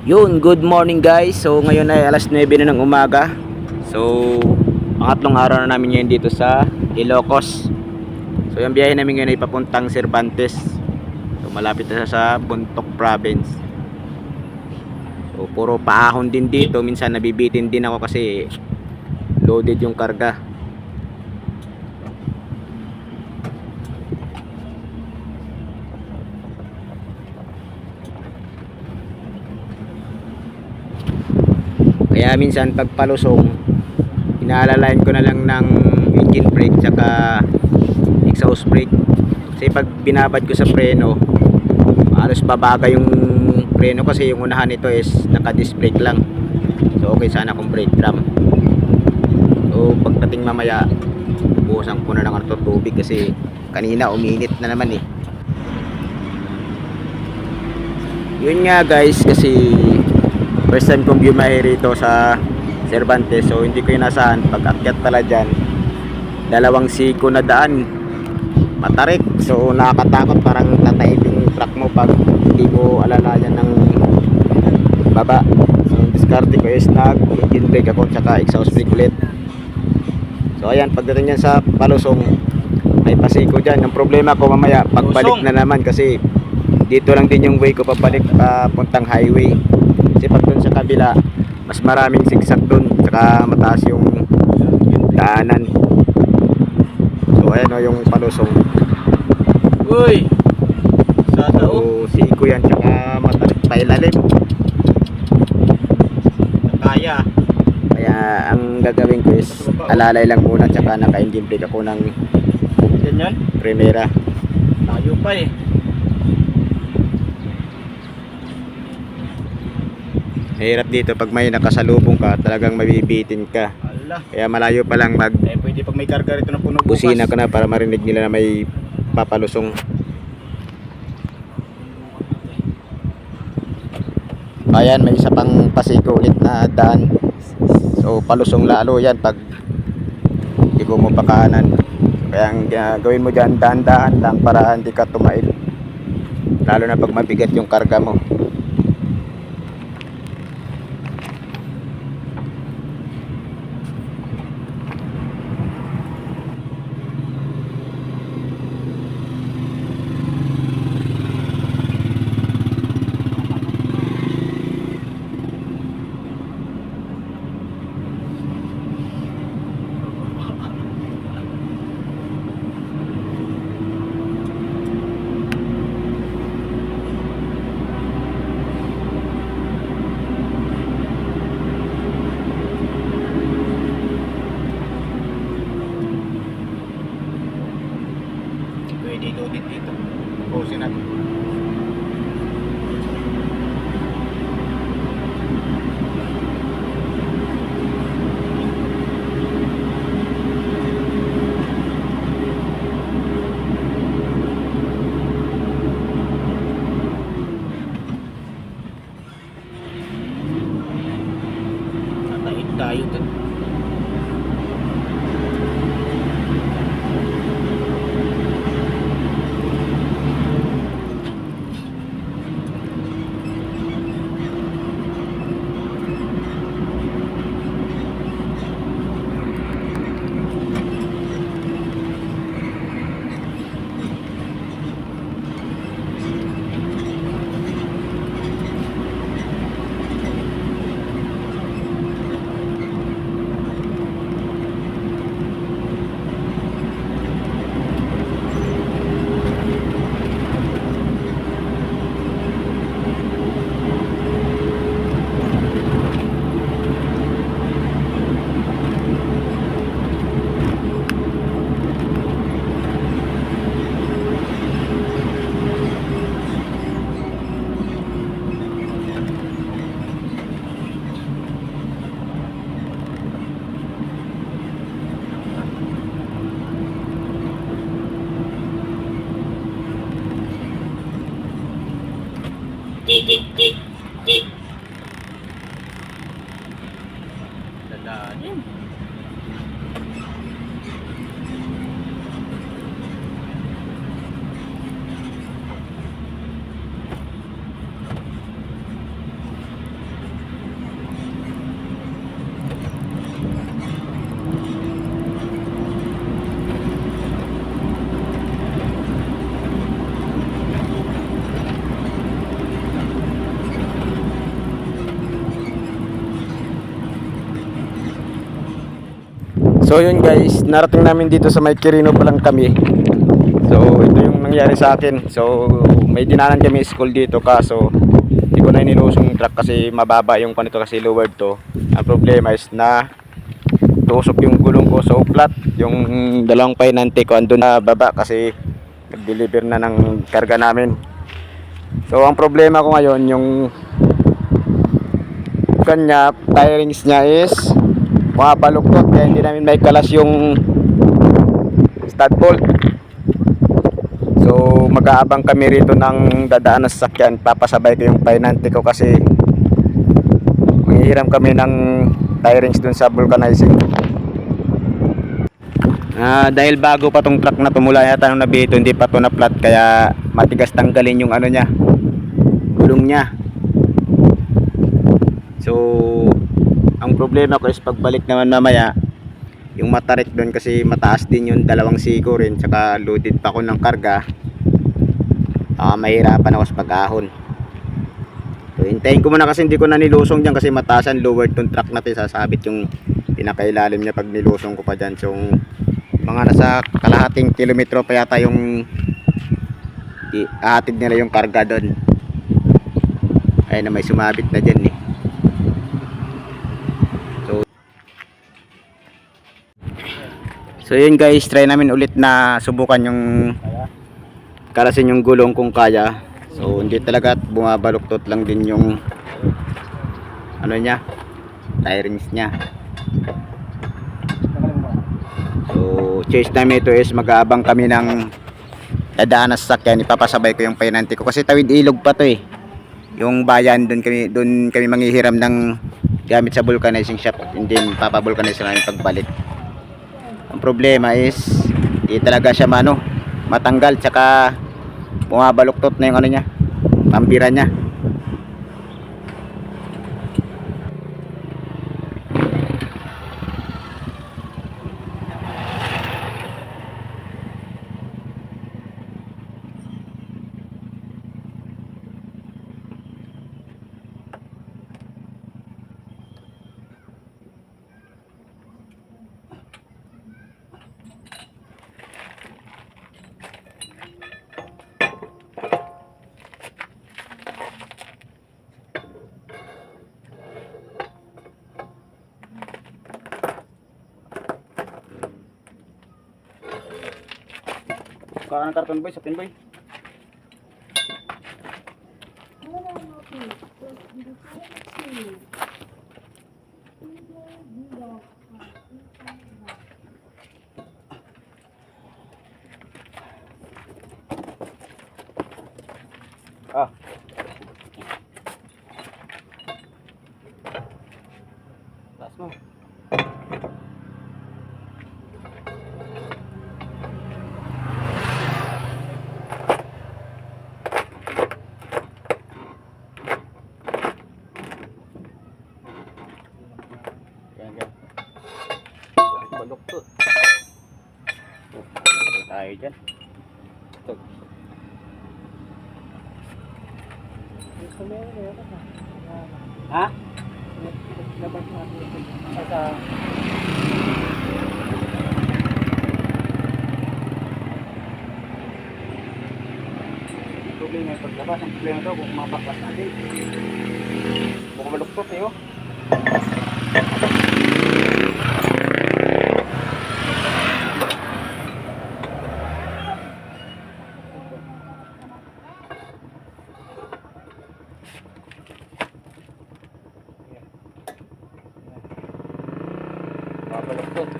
Yun, good morning guys. So ngayon ay alas 9 na ng umaga. So pangatlong araw na namin ngayon dito sa Ilocos. So yung biyahe namin ngayon ay papuntang Cervantes. So malapit na sa Buntok Province. So puro paahon din dito. Minsan nabibitin din ako kasi loaded yung karga. Kaya minsan pag palusong, inaalalayan ko na lang ng engine brake tsaka exhaust brake. Kasi pag binabad ko sa preno, halos babaga yung preno kasi yung unahan nito is naka-disc brake lang. So okay sana kung brake drum. So pagdating mamaya, buhusan ko na ng ano to, tubig kasi kanina uminit na naman eh. Yun nga guys kasi first time kong bumahe rito sa Cervantes so hindi ko inasahan pag akyat pala dyan dalawang siko na daan. Matarik. So nakakatakot. Parang tatayip yung truck mo pag hindi mo alalayan ng baba. So diskarte ko is nag engine brake ako tsaka exhaust brake ulit. So ayan. Pagdating yan sa palusong ay pasiko dyan. Ang problema ko mamaya pagbalik na naman kasi dito lang din yung way ko pabalik papuntang highway kasi pag dun sa kabila mas maraming zigzag dun saka mataas yung daanan so ayan o yung palusong Uy! Sada oh. so siko yan saka mataas pailalim Kaya. kaya ang gagawin ko is alalay lang muna tsaka naka engine brake ako ng Yan yan. primera Tayo pa eh. Mahirap dito pag may nakasalubong ka talagang mabibitin ka. Ala. kaya malayo pa lang mag Eh pwede pag may karga rito na puno bukas. busina ka na para marinig nila na may papalusong. Ayan may isa pang pasiko ulit na daan. So palusong lalo yan pag hindi mo pa kanan kaya ang gawin mo dyan daan-daan lang para hindi ka tumail. Lalo na pag mabigat yung karga mo Dadaanin. So yun guys, narating namin dito sa may Quirino pa lang kami. So ito yung nangyari sa akin. So may dinanan kami school dito kaso hindi ko na inilusong truck kasi mababa yung panito kasi lowered to. Ang problema is na tusok yung gulong ko so flat yung dalawang painante ko andun na baba kasi nag-deliver na ng karga namin. So ang problema ko ngayon yung kanya tirings niya is mabaluktot kaya hindi namin may kalas yung stud bolt. So mag-aabang kami rito ng dadaan na sasakyan. Papasabay ko yung painante ko kasi manghihiram kami ng tirings dun sa vulcanizing. Ah, dahil bago pa tong truck na tumula yata nung nabito hindi pa to na flat kaya matigas tanggalin yung ano niya gulong niya. So, ang problema ko is pagbalik naman mamaya, yung matarik doon kasi mataas din yung dalawang siko rin, tsaka loaded pa ako ng karga. Ah, mahirapan ako sa pag-ahon. So, hintayin ko muna kasi hindi ko na nilusong dyan kasi mataasan lowered tong truck natin sasabit yung pinakailalim niya pag nilusong ko pa dyan. So, mga nasa kalahating kilometro pa yata yung ihatid nila yung karga doon. Ayun na may sumabit na dyan eh. So yun guys, try namin ulit na subukan yung kalasin yung gulong kung kaya. So hindi talaga at bumabaluktot lang din yung ano niya, tirings niya. So chase namin ito is mag-aabang kami ng dadaan na sasakyan, ipapasabay ko yung painante ko kasi tawid ilog pa to eh. Yung bayan doon kami doon kami manghihiram ng gamit sa vulcanizing shop, hindi papavulcanize namin pagbalik. Ang problema is di talaga siya mano matanggal tsaka bumabaluktot na yung ano niya pambira niya Kaya ng karton boy, sapin boy. Ah. Taas mo. Yan, yan. Balok to. Oh, tayo dyan. Ito. Ha? Problema yung paglabas. Ang problema daw kung mapaklas natin. Kung maluktot eh oh. Mabaluktot.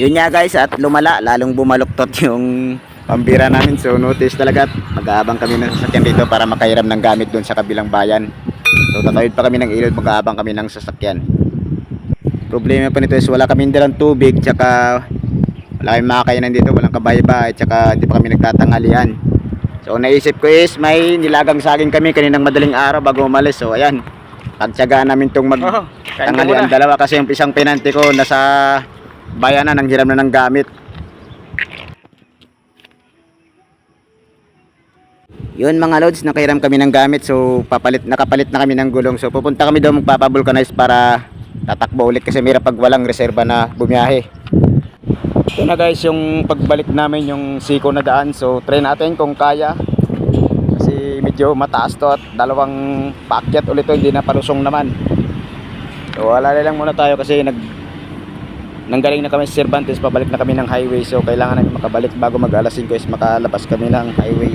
Yun nga guys at lumala lalong bumaluktot yung pambira namin. So notice talaga. At mag-aabang kami ng sasakyan dito para makairam ng gamit doon sa kabilang bayan. So tatawid pa kami ng ilog. Mag-aabang kami ng sasakyan. Problema pa nito is wala kami dalang tubig tsaka wala kami makakainan dito. Walang kabaybay tsaka hindi pa kami nagtatangalian. So ang naisip ko is may nilagang saging kami kaninang madaling araw bago umalis. So ayan. Pagtsagaan namin itong mag ka tanghalian dalawa kasi yung isang pinante ko nasa bayan na nang hiram na ng gamit. Yun mga lods, nakahiram kami ng gamit so papalit nakapalit na kami ng gulong. So pupunta kami daw magpapavulcanize para tatakbo ulit kasi mira pag walang reserba na bumiyahe. Ito na guys yung pagbalik namin yung siko na daan. So try natin kung kaya. Kasi medyo mataas to at dalawang paakyat ulit to hindi na palusong naman. So wala lang muna tayo kasi nag nanggaling na kami sa Cervantes pabalik na kami ng highway so kailangan namin makabalik bago mag alas 5 is makalabas kami ng highway.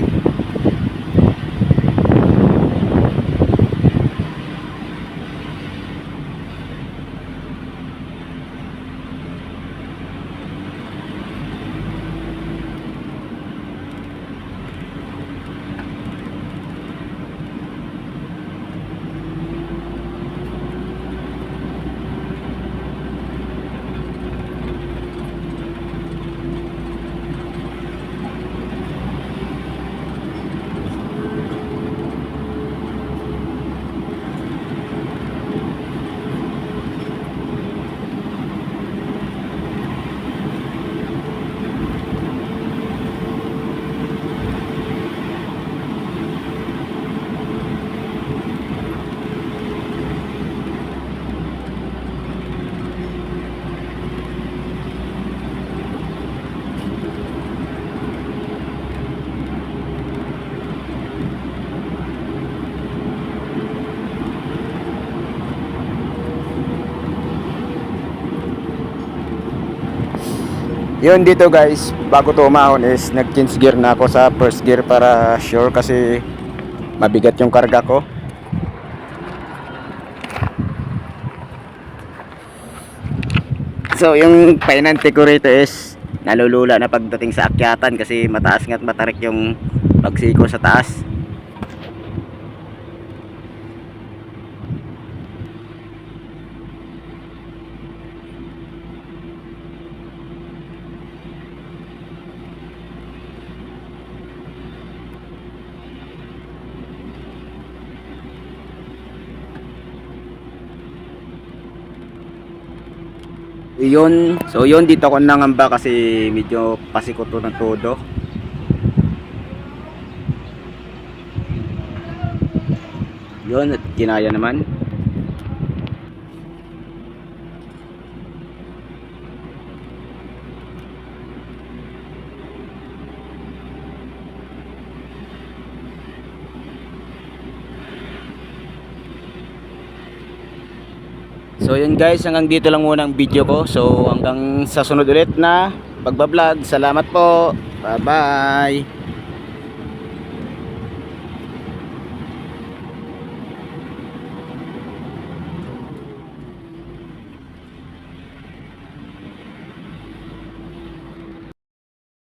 Yun dito guys, bago to umahon is nag-change gear na ako sa first gear para sure kasi mabigat yung karga ko. So yung painante ko rito is nalulula na pagdating sa akyatan kasi mataas nga't matarik yung pagsiko sa taas. Yun, so yun dito ko nangamba kasi medyo pasiko to ng todo. Yun, at kinaya naman. So yun guys, hanggang dito lang muna ang video ko. So hanggang sa sunod ulit na pagbablog. Salamat po. Bye bye.